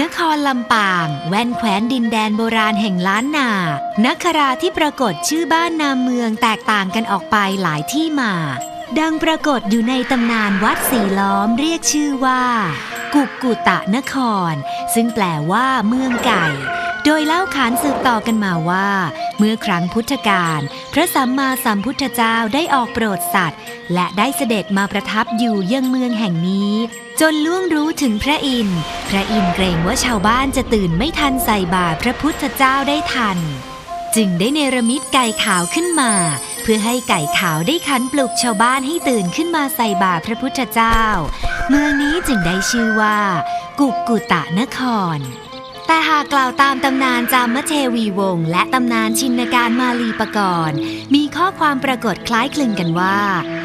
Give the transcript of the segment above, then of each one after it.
นครลำปางแว่นแคว้นดินแดนโบราณแห่งล้านนา นักคราที่ปรากฏชื่อบ้านนามเมืองแตกต่างกันออกไปหลายที่มา ดังปรากฏอยู่ในตำนานวัดสีล้อมเรียกชื่อว่า กุกกุตะนคร ซึ่งแปลว่าเมืองไก่ โดยเล่าขานสืบต่อกันมาว่า เมื่อครั้งพุทธกาลพระสัมมาสัมพุทธเจ้าได้ออกโปรดสัตว์ และได้เสด็จมาประทับอยู่ยังเมืองแห่งนี้ จนล่วงรู้ถึงพระอินทร์ พระอินทร์เกรงว่าชาวบ้านจะตื่นไม่ทันใส่บาตรพระพุทธเจ้าได้ทัน จึงได้เนรมิตไก่ขาวขึ้นมา เพื่อให้ไก่ขาวได้ขันปลุกชาวบ้านให้ตื่นขึ้นมาใส่บาตรพระพุทธเจ้า เมืองนี้จึงได้ชื่อว่า กุกกุตะนคร แต่หากกล่าวตามตำนานจามเทวีวงศ์และตำนานชินการมาลีปกรณ์มีข้อความปรากฏคล้ายคลึงกันว่า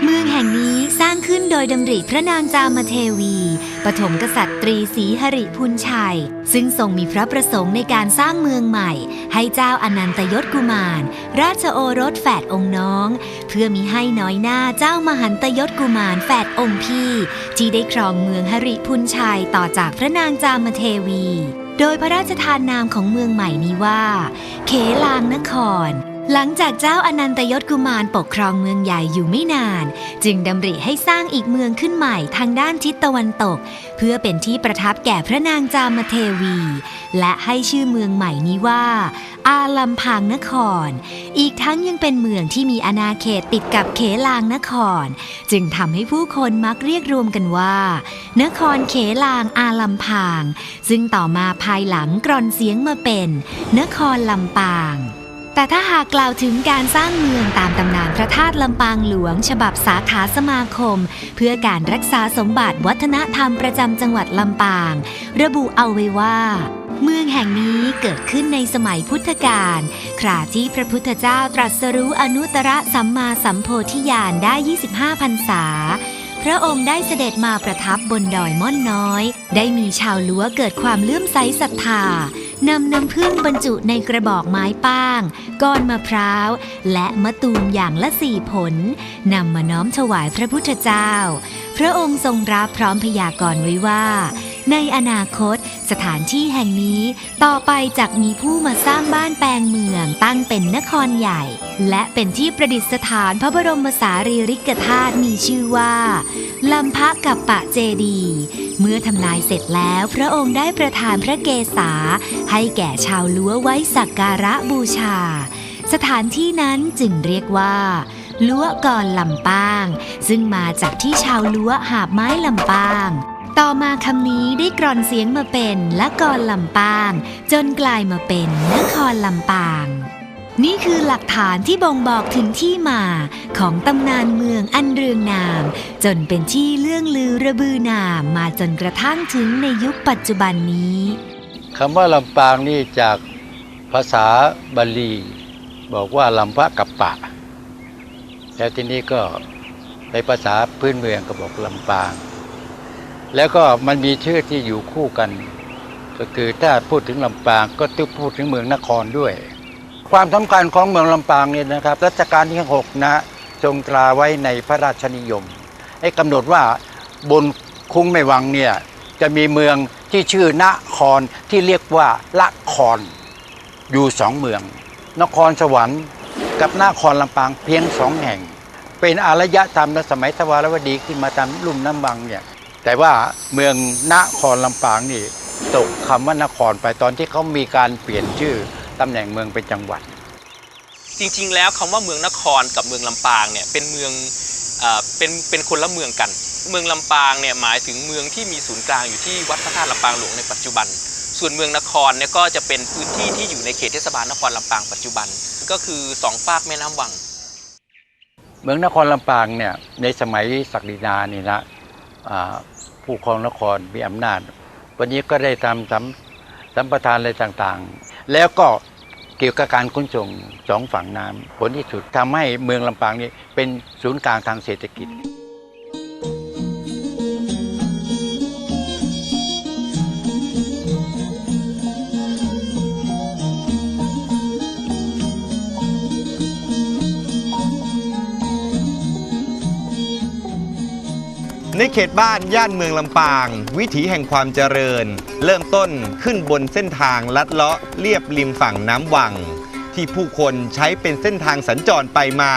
เมืองแห่งนี้สร้างขึ้นโดยดำริพระนางจามเทวี ปฐมกษัตรีศรีหริพุนชัย ซึ่งทรงมีพระประสงค์ในการสร้างเมืองใหม่ ให้เจ้าอนันตยศกุมาร ราชโอรสแฝดองค์น้อง เพื่อมิให้น้อยหน้าเจ้ามหันตยศกุมารแฝดองค์พี่ ที่ได้ครองเมืองหริพุนชัยต่อจากพระนางจามเทวี โดยพระราชทานนามของเมืองใหม่นี้ว่า เขลางนคร หลังจากเจ้าอนันตยศกุมารปกครองเมืองใหญ่อยู่ไม่นาน จึงดำริให้สร้างอีกเมืองขึ้นใหม่ทางด้านทิศตะวันตก เพื่อเป็นที่ประทับแก่พระนางจามเทวี และให้ชื่อเมืองใหม่นี้ว่า อาลัมพางนคร อีกทั้งยังเป็นเมืองที่มีอาณาเขตติดกับเขลางนคร จึงทำให้ผู้คนมักเรียกรวมกันว่า นครเขลางอาลัมพางซึ่งต่อมาภายหลังกรอนเสียงมาเป็น นครลำปาง แต่ถ้าหากกล่าวถึงการสร้างเมืองตามตำนานพระธาตุลำปางหลวง ฉบับสาขาสมาคม เพื่อการรักษาสมบัติวัฒนธรรมประจำจังหวัดลำปาง ระบุเอาไว้ว่า เมืองแห่งนี้เกิดขึ้นในสมัยพุทธกาลคราที่พระพุทธเจ้าตรัสรู้อนุตตรสัมมาสัมโพธิญาณได้ 25พรรษาพระองค์ได้เสด็จมาประทับบนดอยม่อนน้อย ได้มีชาวลัวเกิดความเลื่อมใสศรัทธา นำน้ำพึ่งบรรจุในกระบอกไม้ป้าง ก้อนมะพร้าว และมะตูมอย่างละสี่ผลนำมาน้อมถวายพระพุทธเจ้า พระองค์ทรงรับพร้อมพยากรณ์ไว้ว่า ในอนาคต สถานที่แห่งนี้ต่อไปจากมีผู้มาสร้างบ้านแปลงเมืองตั้งเป็นนครใหญ่ และเป็นที่ประดิษฐานพระบรมสารีริกธาตุมีชื่อว่าลำพะกับปะเจดี เมื่อทำลายเสร็จแล้วพระองค์ได้ประทานพระเกศา ให้แก่ชาวลัวไว้สักการะบูชา สถานที่นั้นจึงเรียกว่าลัวก่อนลำปาง ซึ่งมาจากที่ชาวลัวหาบไม้ลำปาง ต่อมาคำนี้ได้กรอนเสียงมาเป็นละกอนลำปาง จนกลายมาเป็นนครลำปาง นี่คือหลักฐานที่บ่งบอกถึงที่มา ของตำนานเมืองอันเรืองนาม จนเป็นที่เลื่องลือระบือนามมาจนกระทั่งถึงในยุคปัจจุบันนี้คำว่าลำปางนี่จากภาษาบาลี บอกว่าลำพะกับปะ แล้วทีนี้ก็ในภาษาพื้นเมืองก็บอกลำปาง แล้วก็มันมีชื่อที่อยู่คู่กัน ก็คือถ้าพูดถึงลำปางก็ต้องพูดถึงเมืองนครด้วย ความสำคัญของเมืองลำปางเนี่ยนะครับรัชกาลที่หกนะทรงตราไว้ในพระราชนิยมให้กำหนดว่าบนคุ้งแม่วังเนี่ยจะมีเมืองที่ชื่อนครที่เรียกว่าละครอยู่สองเมือง นครสวรรค์กับนครลำปางเพียงสองแห่ง เป็นอารยธรรมในสมัยทวารวดีขึ้นมาตามลุ่มน้ำบังเนี่ย แต่ว่าเมืองนครลำปางนี่ตกคำว่านครไปตอนที่เขามีการเปลี่ยนชื่อตำแหน่งเมืองเป็นจังหวัด จริงๆ แล้วคำว่าเมืองนครกับเมืองลำปางเนี่ยเป็นเมืองเอ่อเป็นเป็นคนละเมืองกัน เมืองลำปางเนี่ยหมายถึงเมืองที่มีศูนย์กลางอยู่ที่วัดพระธาตุลำปางหลวงในปัจจุบัน ส่วนเมืองนครเนี่ยก็จะเป็นพื้นที่ที่อยู่ในเขตเทศบาลนครลำปางปัจจุบันก็คือสองฝากแม่น้ำวัง เมืองนครลำปางเนี่ยในสมัยศักดินานี่นะอ่า ผู้ครองนครมีอำนาจ วันนี้ก็ได้ตามสัมสัมปทานอะไรต่างๆ แล้วก็เกี่ยวกับการขนส่งสองฝั่งน้ำผลที่สุดทำให้เมืองลำปางนี้เป็นศูนย์กลางทางเศรษฐกิจ ในเขตบ้านย่านเมืองลำปาง วิถีแห่งความเจริญ เริ่มต้นขึ้นบนเส้นทางลัดเลาะเลียบริมฝั่งน้ำวัง ที่ผู้คนใช้เป็นเส้นทางสัญจรไปมา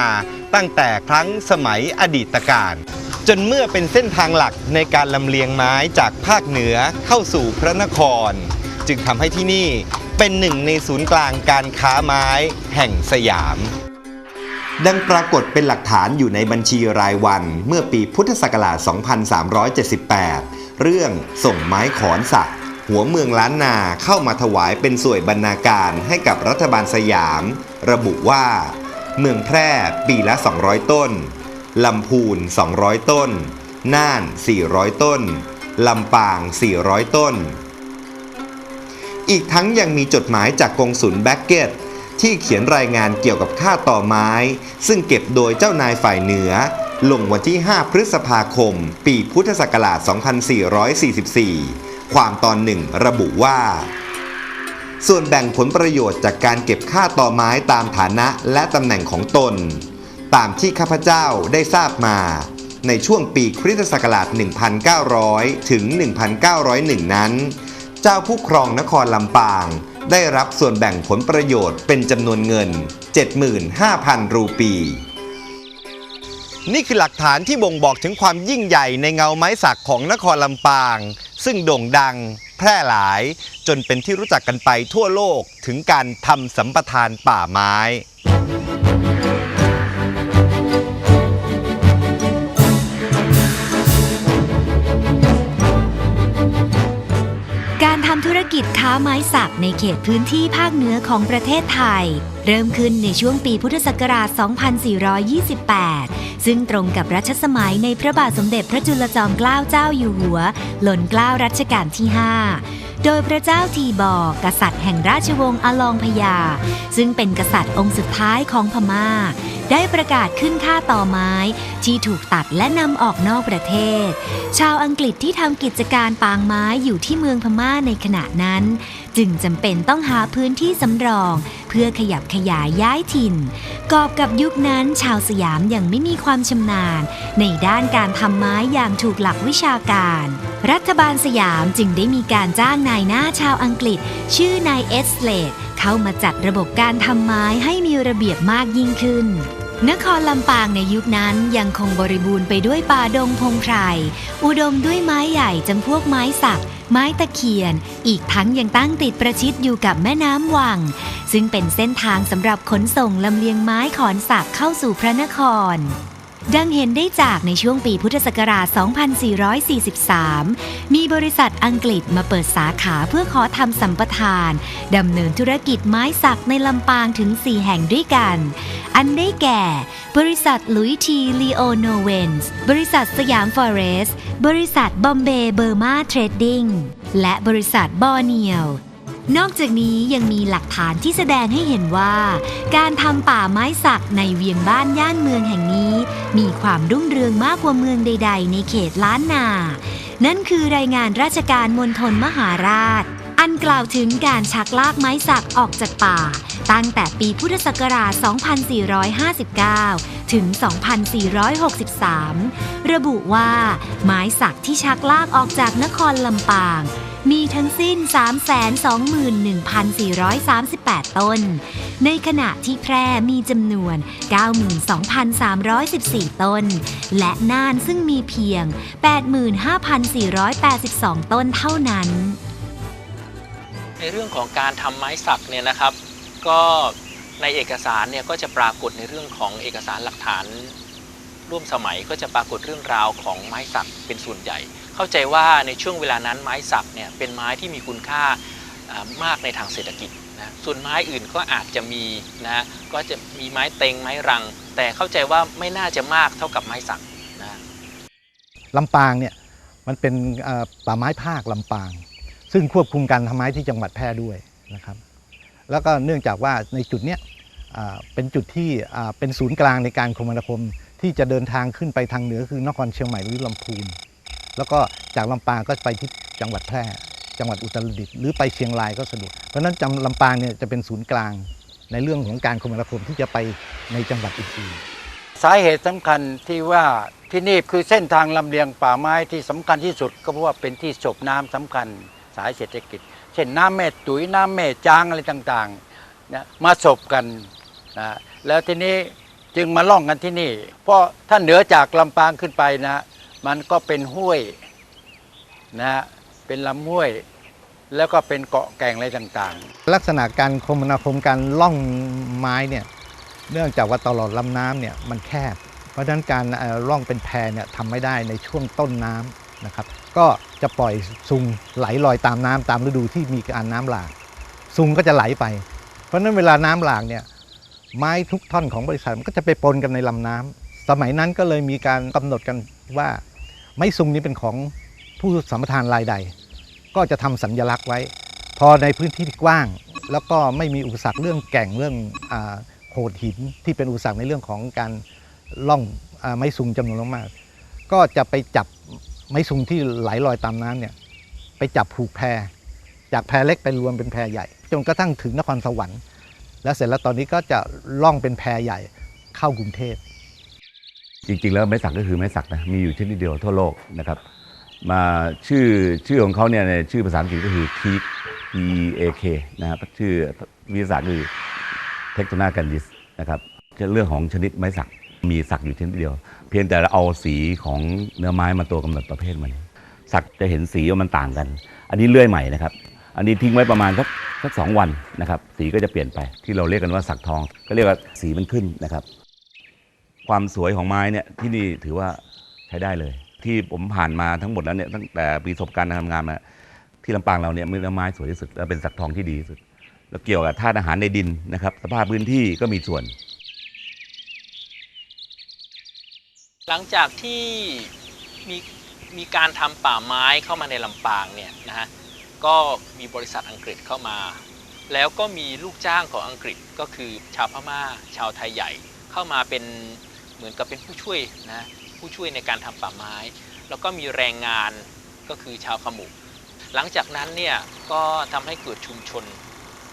ตั้งแต่ครั้งสมัยอดีตการ จนเมื่อเป็นเส้นทางหลักในการลำเลียงไม้จากภาคเหนือเข้าสู่พระนคร จึงทำให้ที่นี่เป็นหนึ่งในศูนย์กลางการค้าไม้แห่งสยาม ดังปรากฏเป็นหลักฐานอยู่ในบัญชีรายวันเมื่อปีพุทธศักราช 2378 เรื่องส่งไม้ขอนสักหัวเมืองล้านนาเข้ามาถวายเป็นสวยบรรณาการให้กับรัฐบาลสยาม ระบุว่า เมืองแพร่ปีละ 200 ต้น ลำพูน 200 ต้น น่าน 400 ต้น ลำปาง 400 ต้น อีกทั้งยังมีจดหมายจากกงสุลแบ็กเก็ต ที่เขียนรายงานเกี่ยวกับค่าต่อไม้ ซึ่งเก็บโดยเจ้านายฝ่ายเหนือ ลงวันที่ 5 พฤษภาคม ปีพุทธศักราช 2444 ความตอนหนึ่งระบุว่า ส่วนแบ่งผลประโยชน์จากการเก็บค่าต่อไม้ตามฐานะและตำแหน่งของตน ตามที่ข้าพเจ้าได้ทราบมาในช่วงปีคริสตศักราช 1900 ถึง 1901 นั้น เจ้าผู้ครองนครลำปาง ได้รับส่วนแบ่งผลประโยชน์เป็นจำนวนเงิน 75,000 รูปี นี่คือหลักฐานที่บ่งบอกถึงความยิ่งใหญ่ในเงาไม้สักของนครลำปาง ซึ่งโด่งดัง แพร่หลาย จนเป็นที่รู้จักกันไปทั่วโลกถึงการทำสัมปทานป่าไม้ รทำธุรกิจค้าไม้สักในเขตพื้นที่ภาคเหนือของประเทศไทย เริ่มขึ้นในช่วงปีพุทธศักราช 2428 ซึ่งตรงกับรัชสมัยในพระบาทสมเด็จพระจุลจอมเกล้าเจ้าอยู่หัว หล่นเกล้ารัชกาลที่ 5 โดยพระเจ้าทีบอร์กษัตริย์แห่งราชวงศ์อลองพญาซึ่งเป็นกษัตริย์องค์สุดท้ายของพม่า ได้ประกาศขึ้นค่าต่อไม้ที่ถูกตัดและนำออกนอกประเทศ ชาวอังกฤษที่ทำกิจการปางไม้อยู่ที่เมืองพม่าในขณะนั้น จึงจำเป็นต้องหาพื้นที่สำรอง เพื่อขยับขยายย้ายถิ่น กอบกับยุคนั้นชาวสยามยังไม่มีความชำนาญ ในด้านการทำไม้อย่างถูกหลักวิชาการ รัฐบาลสยามจึงได้มีการจ้างนายหน้าชาวอังกฤษ ชื่อนายเอสเลดเข้ามาจัดระบบการทำไม้ให้มีระเบียบมากยิ่งขึ้น นครลำปางในยุคนั้นยังคงบริบูรณ์ไปด้วยป่าดงพงไพร อุดมด้วยไม้ใหญ่จำพวกไม้สัก ไม้ตะเคียน อีกทั้งยังตั้งติดประชิดอยู่กับแม่น้ำวัง ซึ่งเป็นเส้นทางสำหรับขนส่งลำเลียงไม้ขอนสักเข้าสู่พระนคร ดังเห็นได้จากในช่วงปีพุทธศักราช 2443 มีบริษัทอังกฤษมาเปิดสาขาเพื่อขอทำสัมปทาน ดำเนินธุรกิจไม้สักในลำปางถึง 4 แห่งด้วยกัน อันได้แก่ บริษัทลุยทีลีโอโนเวนส์ บริษัทสยามฟอเรสต์บริษัทบอมเบย์เบอร์มาเทรดดิ้ง และบริษัทบอร์เนียล นอกจากนี้ยังมีหลักฐานที่แสดงให้เห็นว่า การทำป่าไม้สักในเวียงบ้านย่านเมืองแห่งนี้ มีความรุ่งเรืองมากกว่าเมืองใด ๆ ในเขตล้านนา นั่นคือรายงานราชการมณฑลมหาราช อันกล่าวถึงการชักลากไม้สักออกจากป่า ตั้งแต่ปีพุทธศักราช 2459 ถึง 2463 ระบุว่า ไม้สักที่ชักลากออกจากนครลำปาง มีทั้งสิ้น 321,438 ต้น ในขณะที่แพร่มีจำนวน 92,314 ต้น และน่านซึ่งมีเพียง 85,482 ต้นเท่านั้น ในเรื่องของการทำไม้สักเนี่ยนะครับ ก็ในเอกสารเนี่ยก็จะปรากฏในเรื่องของเอกสารหลักฐาน ร่วมสมัยก็จะปรากฏเรื่องราวของไม้สักเป็นส่วนใหญ่ เข้าใจว่าในช่วงเวลานั้นไม้สักเนี่ยเป็นไม้ที่มีคุณค่ามากในทางเศรษฐกิจนะส่วนไม้อื่นก็อาจจะมีนะก็จะมีไม้เต็งไม้รัง แต่เข้าใจว่าไม่น่าจะมากเท่ากับไม้สักนะลำปางเนี่ยมันเป็นป่าไม้ภาคลำปาง ซึ่งควบคุมการทำไม้ที่จังหวัดแพร่ด้วยนะครับ แล้วก็เนื่องจากว่าในจุดเนี้ยเป็นจุดที่เป็นศูนย์กลางในการคมนาคมที่จะเดินทางขึ้นไปทางเหนือคือนครเชียงใหม่หรือลำพูน แล้วก็จากลำปางก็ไปที่จังหวัดแพร่ จังหวัดอุตรดิตถ์หรือไปเชียงรายก็สะดวก เพราะฉะนั้นจำลำปางเนี่ยจะเป็นศูนย์กลางในเรื่องของการคมนาคมที่จะไปในจังหวัดอื่นๆ สาเหตุสำคัญที่ว่าที่นี่คือเส้นทางลำเลียงป่าไม้ที่สำคัญที่สุด ก็เพราะว่าเป็นที่ศพน้ำสำคัญสายเศรษฐกิจ เช่นน้ำแม่ตุ๋ยน้ำแม่จางอะไรต่างๆนะมาศพกันนะแล้วทีนี้จึงมาล่องกันที่นี่ เพราะถ้าเหนือจากลำปางขึ้นไปนะ มันก็เป็นห้วยนะเป็นลำห้วย แล้วก็เป็นเกาะแก่งอะไรต่างๆลักษณะการคมนาคมการล่องไม้เนี่ยเนื่องจากว่าตลอดลำน้ำเนี่ยมันแคบ เพราะฉะนั้นการเอ่อล่องเป็นแพเนี่ยทำไม่ได้ในช่วงต้นน้ำนะครับ ก็จะปล่อยซุงไหลลอยตามน้ำตามฤดูที่มีการน้ำหลากซุงก็จะไหลไป เพราะฉะนั้นเวลาน้ำหลากเนี่ยไม้ทุกท่อนของบริษัทมันก็จะไปปนกันในลำน้ำสมัยนั้นก็เลยมีการกำหนดกันว่า ไม้ซุงนี้เป็นของผู้สัมปทานรายใด ก็จะทำสัญลักษณ์ไว้ พอในพื้นที่ที่กว้าง แล้วก็ไม่มีอุปสรรคเรื่องแก่งเรื่องอโขดหินที่เป็นอุปสรรคในเรื่องของการล่องอไม้ซุงจำนวนมาก ก็จะไปจับไม้ซุงที่ไหลลอยตามน้ำเนี่ยไปจับผูกแพจากแพเล็กไปรวมเป็นแพใหญ่ จนกระทั่งถึงนครสวรรค์ แล้วเสร็จแล้วตอนนี้ก็จะล่องเป็นแพใหญ่เข้ากรุงเทพ จริง ๆ แล้วไม้สักก็คือไม้สักนะมีอยู่ชนิดเดียวทั่วโลกนะครับ มาชื่อชื่อของเขาเนี่ยในชื่อภาษาอังกฤษก็คือ teak T E A K นะครับชื่อวิทยาศาสตร์คือ Tectona grandis นะครับเรื่องของชนิดไม้สักมีสักอยู่ชนิดเดียว เพียงแต่เราเอาสีของเนื้อไม้มาตัวกำหนดประเภทมันสักจะเห็นสีว่ามันต่างกัน อันนี้เลื่อยใหม่นะครับ อันนี้ทิ้งไว้ประมาณสักสักสองวันนะครับ สีก็จะเปลี่ยนไปที่เราเรียกกันว่าสักทอง ก็เรียกว่าสีมันขึ้นนะครับ ความสวยของไม้เนี่ยที่นี่ถือว่าใช้ได้เลย ที่ผมผ่านมาทั้งหมดแล้วเนี่ยตั้งแต่ปีประสบการณ์การทำงานมาที่ลำปางเราเนี่ยมีไม้สวยที่สุดและเป็นสักทองที่ดีที่สุด แล้วเกี่ยวกับธาตุอาหารในดินนะครับ สภาพพื้นที่ก็มีส่วน หลังจากที่มีมีการทำป่าไม้เข้ามาในลำปางเนี่ยนะฮะก็มีบริษัทอังกฤษเข้ามา แล้วก็มีลูกจ้างของอังกฤษก็คือชาวพม่าชาวไทยใหญ่เข้ามาเป็น เหมือนกับเป็นผู้ช่วยนะผู้ช่วยในการทำป่าไม้ แล้วก็มีแรงงานก็คือชาวขมุ หลังจากนั้นเนี่ยก็ทำให้เกิดชุมชน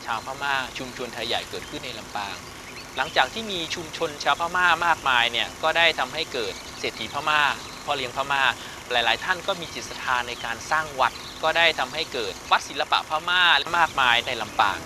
ชาวพม่า ชุมชนไทยใหญ่เกิดขึ้นในลำปาง หลังจากที่มีชุมชนชาวพม่ามากมายเนี่ยก็ได้ทำให้เกิดเศรษฐีพม่าพ่อเลี้ยงพม่า หลาย ๆ ท่านก็มีจิตศรัทธาในการสร้างวัด ก็ได้ทำให้เกิดวัดศิลปะพม่ามากมายในลำปาง